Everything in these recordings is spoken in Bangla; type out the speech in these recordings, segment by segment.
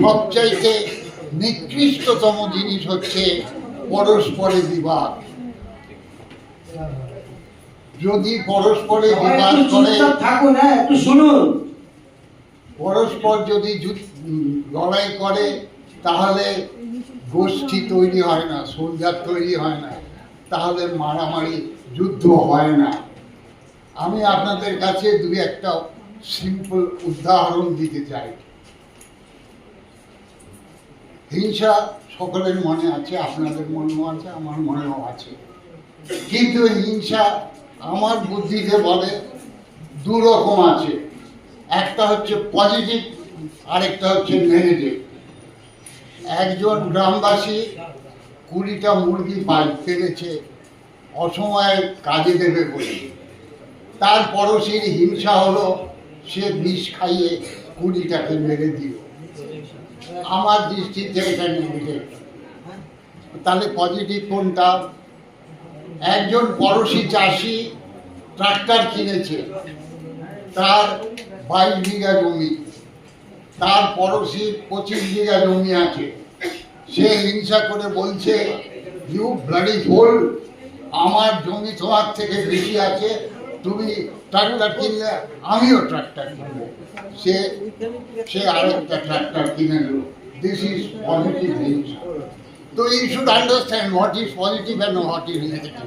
সবচাইতে নিকৃষ্টতম জিনিস হচ্ছে পরস্পরে বিবাদ। যদি পরস্পরে বিবাদ করে থাকুন হ্যাঁ একটু শুনুন। পরস্পর যদি লড়াই করে তাহলে গোষ্ঠী তৈরি হয় না সোলজার তৈরি হয় না তাহলে মারামারি যুদ্ধ হয় না। আমি আপনাদের কাছে দুই একটা সিম্পল উদাহরণ দিতে চাই। হিংসা সকলের মনে আছে, আপনাদের মনেও আছে, আমার মনেও আছে। কিন্তু হিংসা আমার বুদ্ধিতে বলে দু রকম আছে। একটা হচ্ছে পজিটিভ, আরেকটা হচ্ছে নেগেটিভ। একজন গ্রামবাসী কুড়িটা মুরগি পাই পেরেছে, অসময়ে কাজে দেবে বলে। তার পড়শির হিংসা হলো, সে বিষ খাইয়ে কুড়িটাকে মেরে দিল। আমার এটা নেগেটিভ তাহলে পজিটিভ কোনটা? একজন পড়শি চাষি ট্রাক্টর কিনেছে। তার বাইশ বিঘা জমি। তার পড়শি পঁচিশ বিঘা জমি আছে। সে হিংসা করে বলছে ইউ ব্লাডি ফোল আমার জমি তোমার থেকে বেশি আছে। তুমি ট্রাক্টর কিনলে, আমিও ট্রাক্টর কিনবো। সে সে আরেকটা ট্রাক্টর কিনে নিল। দিস ইজ পজিটিভ হিংসা তো you should understand what is positive and what is negative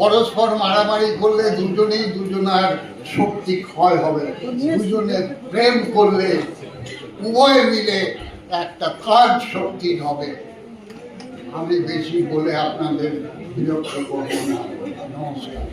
পরস্পর মারামারি করলে দুজনেই দুজনার শক্তি ক্ষয় হবে। দুজনে প্রেম করলে উভয়ে মিলে একটা কাজ শক্তি হবে। আমি বেশি বলে আপনাদের বিরক্ত করব না। নমস্কার।